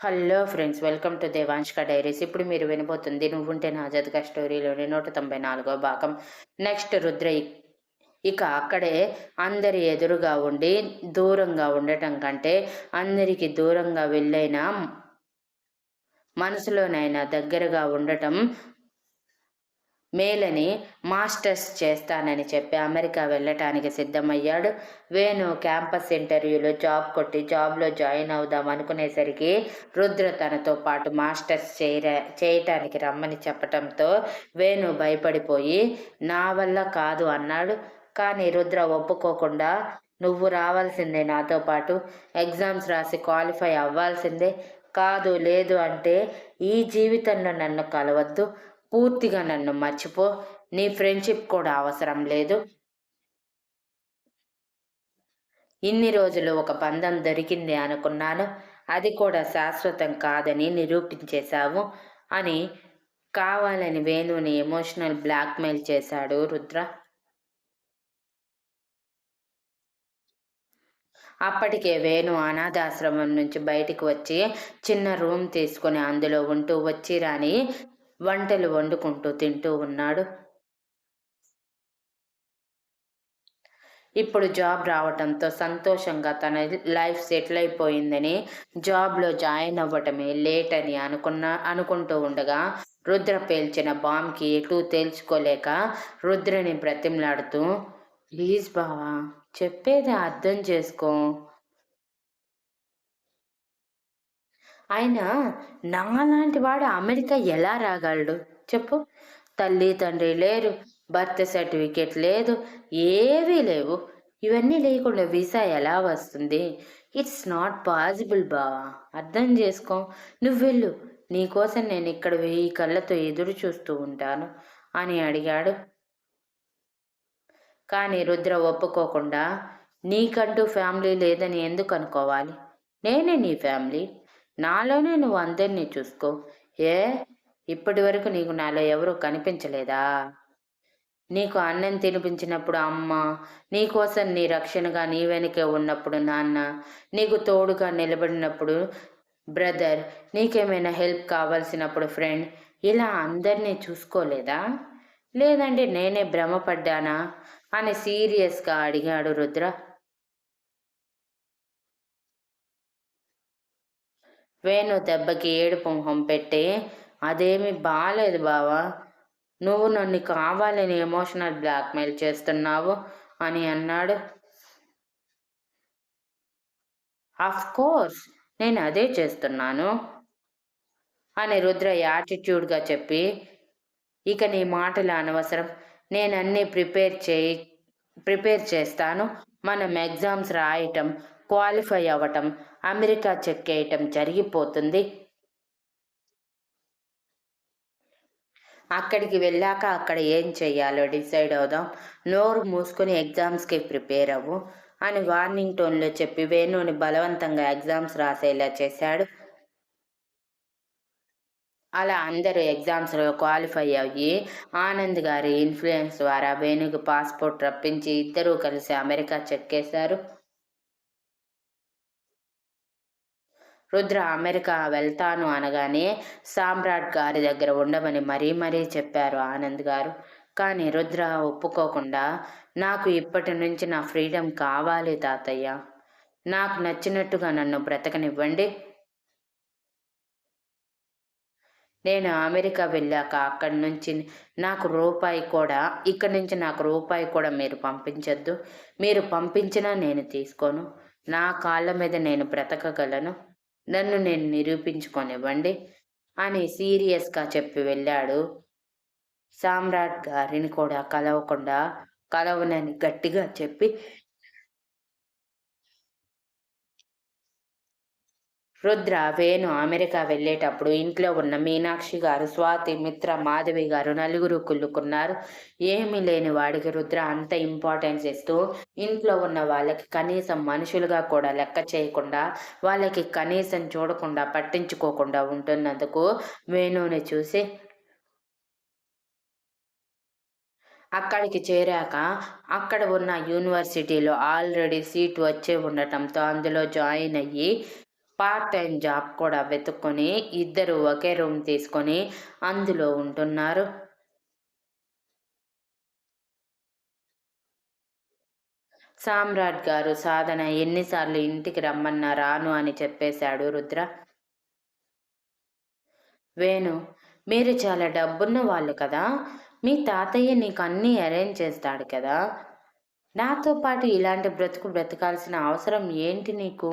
Hello friends welcome to Devanshka diaries. ఇప్పుడు మీరు వినబోతుంది నువ్వుంటే నా జతక స్టోరీలోని నూట తొంభై నాలుగో భాగం. నెక్స్ట్ రుద్ర ఇక అక్కడే అందరి ఎదురుగా ఉండి దూరంగా ఉండటం కంటే అందరికి దూరంగా వెళ్ళైనా మనసులోనైనా దగ్గరగా ఉండటం మేలని మాస్టర్స్ చేస్తానని చెప్పి అమెరికా వెళ్ళటానికి సిద్ధమయ్యాడు. వేణు క్యాంపస్ ఇంటర్వ్యూలో జాబ్ కొట్టి జాబ్లో జాయిన్ అవుదాం అనుకునేసరికి రుద్ర తనతో పాటు మాస్టర్స్ చేయరా చేయటానికి రమ్మని చెప్పటంతో వేణు భయపడిపోయి నా వల్ల కాదు అన్నాడు. కానీ రుద్ర ఒప్పుకోకుండా నువ్వు రావాల్సిందే నాతో పాటు. ఎగ్జామ్స్ రాసి క్వాలిఫై అవ్వాల్సిందే. కాదు లేదు అంటే ఈ జీవితంలో నన్ను కలవద్దు. పూర్తిగా నన్ను మర్చిపో. నీ ఫ్రెండ్షిప్ కూడా అవసరం లేదు. ఇన్ని రోజులు ఒక బంధం దొరికింది అనుకున్నాను. అది కూడా శాశ్వతం కాదని నిరూపించేశావు అని కావాలని వేణుని ఎమోషనల్ బ్లాక్మెయిల్ చేశాడు రుద్ర. అప్పటికే వేణు అనాథాశ్రమం నుంచి బయటికి వచ్చి చిన్న రూమ్ తీసుకుని అందులో ఉంటూ వచ్చి రాని వంటలు వండుకుంటూ తింటూ ఉన్నాడు. ఇప్పుడు జాబ్ రావటంతో సంతోషంగా తన లైఫ్ సెటిల్ అయిపోయిందని జాబ్లో జాయిన్ అవ్వటమే లేట్ అని అనుకున్న అనుకుంటూ ఉండగా రుద్ర పేల్చిన బాంబ్కి ఎటూ తేల్చుకోలేక రుద్రని బ్రతిమలాడుతూ ప్లీజ్ బావా చెప్పేది అర్థం చేసుకో. ఆయన నాలాంటి వాడు అమెరికా ఎలా రాగలడు? చెప్పు. తల్లి తండ్రి లేరు. బర్త్ సర్టిఫికేట్ లేదు. ఏవీ లేవు. ఇవన్నీ లేకుండా వీసా ఎలా వస్తుంది? ఇట్స్ నాట్ పాసిబుల్ బావా అర్థం చేసుకో. నువ్వు వెళ్ళు. నీకోసం నేను ఇక్కడ వెయ్యి కళ్ళతో ఎదురు చూస్తూ ఉంటాను అని అడిగాడు. కానీ రుద్ర ఒప్పుకోకుండా నీకంటూ ఫ్యామిలీ లేదని ఎందుకు అనుకోవాలి? నేనే నీ ఫ్యామిలీ. నాలోనే నువ్వు అందరినీ చూసుకో. ఏ? ఇప్పటి వరకు నీకు నాలో ఎవరూ కనిపించలేదా? నీకు అన్నం తినిపించినప్పుడు అమ్మ నీకోసం నీ రక్షణగా నీ వెనకే ఉన్నప్పుడు నాన్న నీకు తోడుగా నిలబడినప్పుడు బ్రదర్ నీకేమైనా హెల్ప్ కావాల్సినప్పుడు ఫ్రెండ్ ఇలా అందరినీ చూసుకోలేదా? లేదంటే నేనే భ్రమపడ్డానా? అని సీరియస్గా అడిగాడు రుద్ర. వేణు దెబ్బకి ఏడుపు మొహం పెట్టి అదేమి బాగాలేదు బావా. నువ్వు నన్ను కావాలని ఎమోషనల్ బ్లాక్మెయిల్ చేస్తున్నావు అని అన్నాడు. ఆఫ్ కోర్స్ నేను అదే చేస్తున్నాను అని రుద్ర యాటిట్యూడ్గా చెప్పి ఇక నీ మాటలు అనవసరం. నేను అన్నీ ప్రిపేర్ చేయి ప్రిపేర్ చేస్తాను. మనం ఎగ్జామ్స్ రాయటం క్వాలిఫై అవ్వటం అమెరికా చెక్ వేయటం జరిగిపోతుంది. అక్కడికి వెళ్ళాక అక్కడ ఏం చేయాలో డిసైడ్ అవుదాం. నోరు మూసుకొని ఎగ్జామ్స్కి ప్రిపేర్ అవ్వు అని వార్నింగ్ టోన్లో చెప్పి వేణుని బలవంతంగా ఎగ్జామ్స్ రాసేలా చేశాడు. అలా అందరూ ఎగ్జామ్స్లో క్వాలిఫై అయ్యి ఆనంద్ గారి ఇన్ఫ్లుయెన్స్ ద్వారా వేణుకి పాస్పోర్ట్ రప్పించి ఇద్దరూ కలిసి అమెరికా చెక్కేశారు రుద్ర అమెరికా వెళ్తాను అనగానే సామ్రాట్ గారి దగ్గర ఉండమని మరీ మరీ చెప్పారు ఆనంద్ గారు. కానీ రుద్ర ఒప్పుకోకుండా నాకు ఇప్పటి నుంచి నా ఫ్రీడమ్ కావాలి తాతయ్య. నాకు నచ్చినట్టుగా నన్ను బ్రతకనివ్వండి. నేను అమెరికా వెళ్ళాక అక్కడి నుంచి నాకు రూపాయి కూడా ఇక్కడి నుంచి నాకు రూపాయి కూడా మీరు పంపించొద్దు. మీరు పంపించినా నేను తీసుకోను. నా కాళ్ళ మీద నేను బ్రతకగలను. నన్ను నేను నిరూపించుకొనివ్వండి అని సీరియస్గా చెప్పి వెళ్ళాడు. సామ్రాట్ గారిని కూడా కలవకుండా కలవనని గట్టిగా చెప్పి రుద్ర వేణు అమెరికా వెళ్ళేటప్పుడు ఇంట్లో ఉన్న మీనాక్షి గారు స్వాతి మిత్ర మాధవి గారు నలుగురు కుళ్ళుకున్నారు. ఏమీ లేని వాడికి రుద్ర అంత ఇంపార్టెన్స్ ఇస్తూ ఇంట్లో ఉన్న వాళ్ళకి కనీసం మనుషులుగా కూడా లెక్క చేయకుండా వాళ్ళకి కనీసం చూడకుండా పట్టించుకోకుండా ఉంటున్నందుకు వేణుని చూసి అక్కడికి చేరాక అక్కడ ఉన్న యూనివర్సిటీలో ఆల్రెడీ సీట్ వచ్చే ఉండటంతో అందులో జాయిన్ అయ్యి పార్ట్ టైం జాబ్ కూడా వెతుక్కొని ఇద్దరు ఒకే రూమ్ తీసుకొని అందులో ఉంటున్నారు. సామ్రాట్ గారు సాధన ఎన్నిసార్లు ఇంటికి రమ్మన్నా రాను అని చెప్పేశాడు రుద్ర. వేణు మీరు చాలా డబ్బున్న వాళ్ళు కదా. మీ తాతయ్య నీకు అన్నీ అరేంజ్ చేస్తాడు కదా. నాతో పాటు ఇలాంటి బ్రతుకు బ్రతకాల్సిన అవసరం ఏంటి నీకు?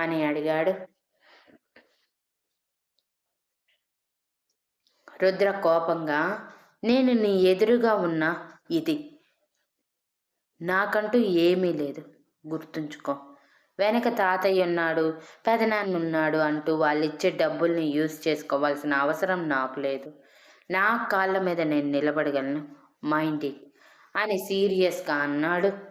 అని అడిగాడు. రుద్ర కోపంగా నేను నీ ఎదురుగా ఉన్నా ఇది. నాకంటూ ఏమీ లేదు. గుర్తుంచుకో. వెనక తాతయ్య ఉన్నాడు పెదనాన్న ఉన్నాడు అంటూ వాళ్ళు ఇచ్చే డబ్బుల్ని యూజ్ చేసుకోవాల్సిన అవసరం నాకు లేదు. నా కాళ్ళ మీద నేను నిలబడగలను. మైండ్ అని సీరియస్గా అన్నాడు.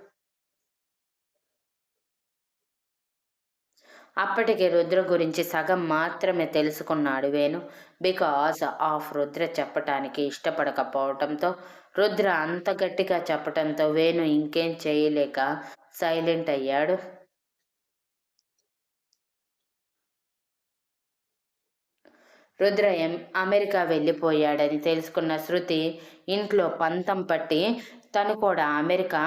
అప్పటికి రుద్ర గురించి సగం మాత్రమే తెలుసుకున్నాడు వేణు. బికాస్ ఆఫ్ రుద్ర చెప్పటానికి ఇష్టపడకపోవటంతో రుద్ర అంత గట్టిగా చెప్పటంతో వేణు ఇంకేం చేయలేక సైలెంట్ అయ్యాడు. రుద్ర ఎం అమెరికా వెళ్ళిపోయాడని తెలుసుకున్న శృతి ఇంట్లో పంతం పట్టి తను కూడా అమెరికా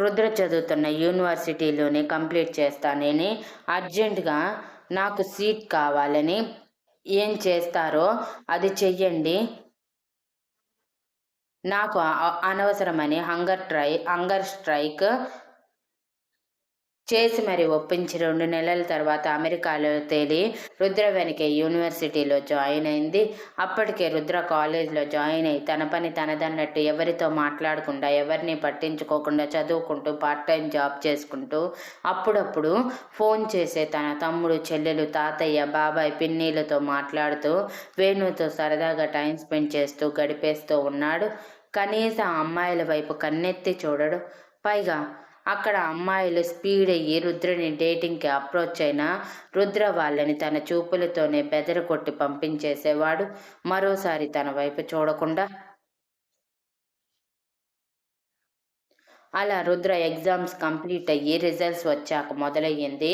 రుద్ర చదువుతున్న యూనివర్సిటీలోనే కంప్లీట్ చేస్తానని అర్జెంటుగా నాకు సీట్ కావాలని ఏం చేస్తారో అది చెయ్యండి. నాకు అనవసరమని హంగర్ ట్రై హంగర్ స్ట్రైక్ చేసి మరి ఒప్పించి రెండు నెలల తర్వాత అమెరికాలో తేలి రుద్ర వెనకే యూనివర్సిటీలో జాయిన్ అయింది. అప్పటికే రుద్ర కాలేజ్లో జాయిన్ అయి తన పని తనదన్నట్టు ఎవరితో మాట్లాడకుండా ఎవరిని పట్టించుకోకుండా చదువుకుంటూ పార్ట్ టైం జాబ్ చేసుకుంటూ అప్పుడప్పుడు ఫోన్ చేసే తన తమ్ముడు చెల్లెలు తాతయ్య బాబాయ్ పిన్నీలతో మాట్లాడుతూ వేణుతో సరదాగా టైం స్పెండ్ చేస్తూ గడిపేస్తూ ఉన్నాడు. కనీసం అమ్మాయిల వైపు కన్నెత్తి చూడడు. పైగా అక్కడ అమ్మాయిలు స్పీడ్ అయ్యి రుద్రని డేటింగ్కి అప్రోచ్ అయినా రుద్ర వాళ్ళని తన చూపులతోనే బెదర కొట్టి పంపించేసేవాడు. మరోసారి తన వైపు చూడకుండా అలా రుద్ర ఎగ్జామ్స్ కంప్లీట్ అయ్యి రిజల్ట్స్ వచ్చాక మొదలయ్యింది.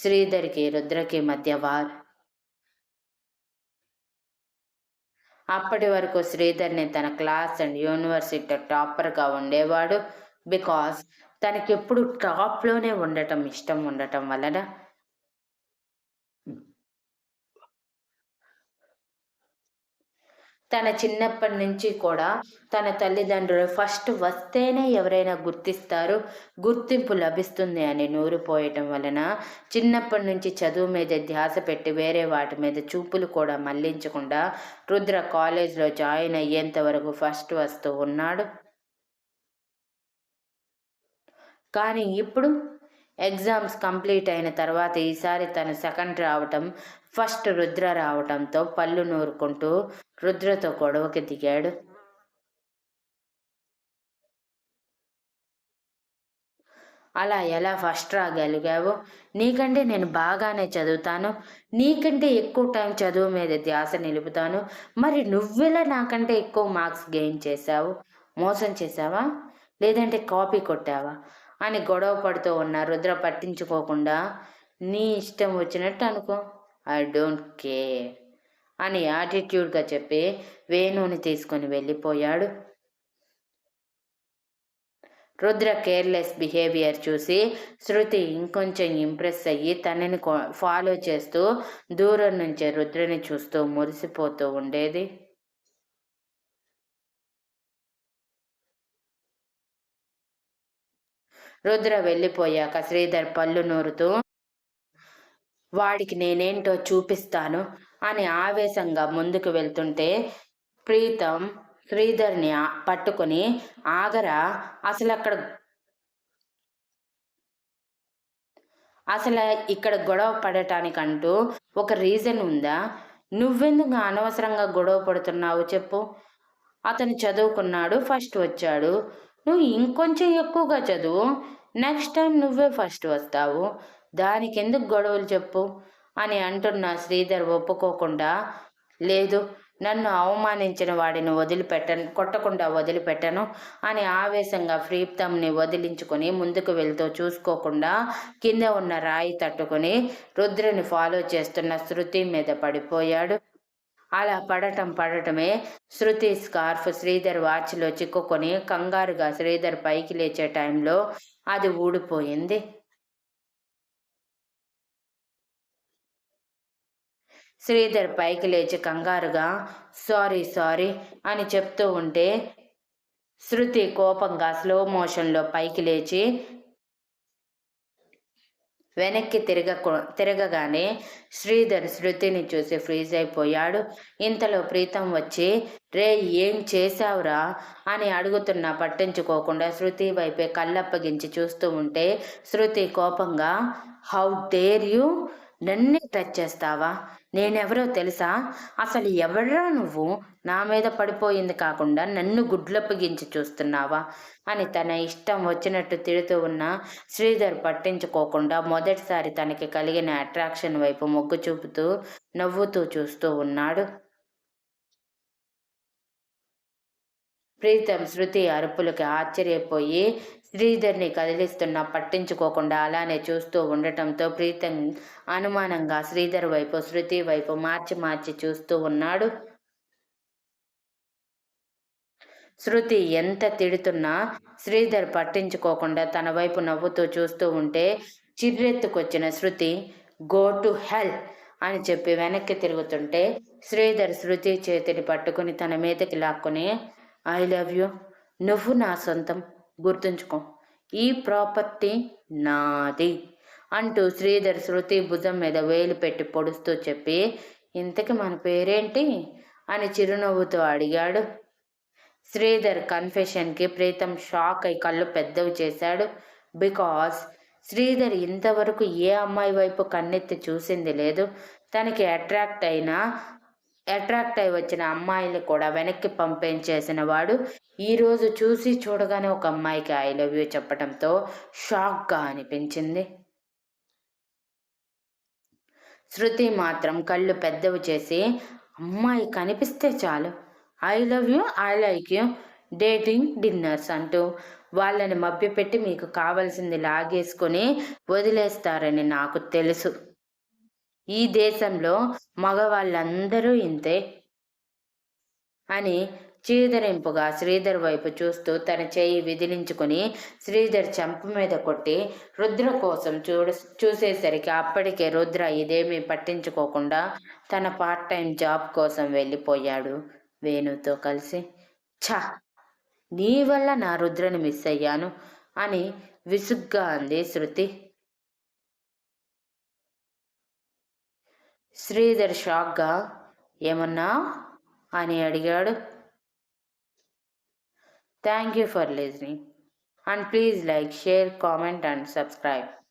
శ్రీధర్కి రుద్రకి మధ్య వార్ అప్పటి వరకు శ్రీధర్ని తన క్లాస్ అండ్ యూనివర్సిటీ టాపర్గా ఉండేవాడు. బికాస్ తనకెప్పుడు టాప్లోనే ఉండటం ఇష్టం ఉండటం వలన తన చిన్నప్పటి నుంచి కూడా తన తల్లిదండ్రులు ఫస్ట్ వస్తేనే ఎవరైనా గుర్తిస్తారు గుర్తింపు లభిస్తుంది అని నూరిపోయటం వలన చిన్నప్పటి నుంచి చదువు మీద ధ్యాస పెట్టి వేరే వాటి మీద చూపులు కూడా మళ్ళించకుండా రుద్ర కాలేజ్లో జాయిన్ అయ్యేంత వరకు ఫస్ట్ వస్తూ ఉన్నాడు. కానీ ఇప్పుడు ఎగ్జామ్స్ కంప్లీట్ అయిన తర్వాత ఈసారి తన సెకండ్ రావటం ఫస్ట్ రుద్ర రావటంతో పళ్ళు నూరుకుంటూ రుద్రతో గొడవకి దిగాడు. అలా ఎలా ఫస్ట్ రాగలిగావు? నీకంటే నేను బాగానే చదువుతాను. నీకంటే ఎక్కువ టైం చదువు మీద ధ్యాస నిలుపుతాను. మరి నువ్వెలా నాకంటే ఎక్కువ మార్క్స్ గెయిన్ చేశావు? మోసం చేశావా? లేదంటే కాపీ కొట్టావా? అని గొడవ పడుతూ ఉన్న రుద్ర పట్టించుకోకుండా నీ ఇష్టం వచ్చినట్టు అనుకో ఐ డోంట్ కేర్ అని యాటిట్యూడ్గా చెప్పి వేణుని తీసుకొని వెళ్ళిపోయాడు. రుద్ర కేర్లెస్ బిహేవియర్ చూసి శృతి ఇంకొంచెం ఇంప్రెస్ అయ్యి తనని ఫాలో చేస్తూ దూరం నుంచే రుద్రని చూస్తూ మురిసిపోతూ ఉండేది. రుద్ర వెళ్ళిపోయాక శ్రీధర్ పళ్ళు నూరుతూ వాడికి నేనేంటో చూపిస్తాను అని ఆవేశంగా ముందుకు వెళ్తుంటే ప్రీతం శ్రీధర్ని పట్టుకుని ఆగరా అసలు అక్కడ అసలు ఇక్కడ గొడవ పడటానికంటూ ఒక రీజన్ ఉందా? నువ్వెందుకు అనవసరంగా గొడవ పడుతున్నావు చెప్పు. అతను చదువుకున్నాడు ఫస్ట్ వచ్చాడు. నువ్వు ఇంకొంచెం ఎక్కువగా చదువు. నెక్స్ట్ టైం నువ్వే ఫస్ట్ వస్తావు. దానికి ఎందుకు గొడవలు చెప్పు? అని అంటున్న శ్రీధర్ ఒప్పుకోకుండా లేదు నన్ను అవమానించిన వాడిని వదిలిపెట్టను కొట్టకుండా వదిలిపెట్టను అని ఆవేశంగా ప్రీప్తమ్ని వదిలించుకొని ముందుకు వెళ్తూ చూసుకోకుండా కింద ఉన్న రాయి తట్టుకొని రుద్రుని ఫాలో చేస్తున్న శృతి మీద పడిపోయాడు. అలా పడటం పడటమే శృతి స్కార్ఫ్ శ్రీధర్ వాచ్లో చిక్కుకొని కంగారుగా శ్రీధర్ పైకి లేచే టైంలో అది ఊడిపోయింది. శ్రీధర్ పైకి లేచి కంగారుగా సారీ సారీ అని చెప్తూ ఉంటే శృతి కోపంగా స్లో మోషన్లో పైకి లేచి వెనక్కి తిరగ తిరగగానే శ్రీధర్ శృతిని చూసి ఫ్రీజ్ అయిపోయాడు. ఇంతలో ప్రీతం వచ్చి రే ఏం చేశావురా? అని అడుగుతున్నా పట్టించుకోకుండా శృతి వైపే కళ్ళప్పగించి చూస్తూ ఉంటే శృతి కోపంగా హౌ డేర్ యూ? నన్నే టచ్ చేస్తావా? నేనెవరో తెలుసా? అసలు ఎవరా నువ్వు? నా మీద పడిపోయింది కాకుండా నన్ను గుడ్లప్పగించి చూస్తున్నావా? అని తన ఇష్టం వచ్చినట్టు తిడుతూ ఉన్న శ్రీధర్ పట్టించుకోకుండా మొదటిసారి తనకి కలిగిన అట్రాక్షన్ వైపు మొగ్గు చూపుతూ నవ్వుతూ చూస్తూ ఉన్నాడు. ప్రీతం శృతి అరుపులకి ఆశ్చర్యపోయి శ్రీధర్ని కదిలిస్తున్నా పట్టించుకోకుండా అలానే చూస్తూ ఉండటంతో ప్రీతం అనుమానంగా శ్రీధర్ వైపు శృతి వైపు మార్చి మార్చి చూస్తూ ఉన్నాడు. శృతి ఎంత తిడుతున్నా శ్రీధర్ పట్టించుకోకుండా తన వైపు నవ్వుతూ చూస్తూ ఉంటే చిర్రెత్తుకొచ్చిన శృతి గో టు హెల్ అని చెప్పి వెనక్కి తిరుగుతుంటే శ్రీధర్ శృతి చేతిని పట్టుకుని తన మీదకి లాక్కుని ఐ లవ్ యూ నువ్వు నా సొంతం గుర్తుంచుకో. ఈ ప్రాపర్టీ నాది అంటూ శ్రీధర్ శృతి భుజం మీద వేలు పెట్టి పొడుస్తూ చెప్పి ఇంతకి మన పేరేంటి? అని చిరునవ్వుతో అడిగాడు. శ్రీధర్ కన్ఫెషన్కి ప్రీతం షాక్ అయి కళ్ళు పెద్దవి చేశాడు. బికాస్ శ్రీధర్ ఇంతవరకు ఏ అమ్మాయి వైపు కన్నెత్తి చూసింది లేదు. తనకి అట్రాక్ట్ అయిన అట్రాక్ట్ అయి వచ్చిన అమ్మాయిని కూడా వెనక్కి పంపించేసిన వాడు ఈరోజు చూసి చూడగానే ఒక అమ్మాయికి ఐ లవ్ యూ చెప్పడంతో షాక్గా అనిపించింది. శృతి మాత్రం కళ్ళు పెద్దవి చేసి అమ్మాయి కనిపిస్తే చాలు. I love you I like you dating dinners అంటూ వాళ్ళని మభ్యపెట్టి మీకు కావలసింది లాగేసుకొని వదిలేస్తారని నాకు తెలుసు. ఈ దేశంలో మగవాళ్ళందరూ ఇంతే అని చీదరింపుగా శ్రీధర్ వైపు చూస్తూ తన చేయి విదిలించుకుని శ్రీధర్ చంపు మీద కొట్టి రుద్ర కోసం చూడ చూసేసరికి అప్పటికే రుద్ర ఇదేమీ పట్టించుకోకుండా తన పార్ట్ టైం జాబ్ కోసం వెళ్ళిపోయాడు వేణుతో కలిసి. ఛా! నీ వల్ల నా రుద్రని మిస్ అయ్యాను అని విసుగ్గా అంది శృతి. శ్రీధర్ షాక్గా ఏమన్నా? అని అడిగాడు. Thank you for listening and please like share comment and subscribe.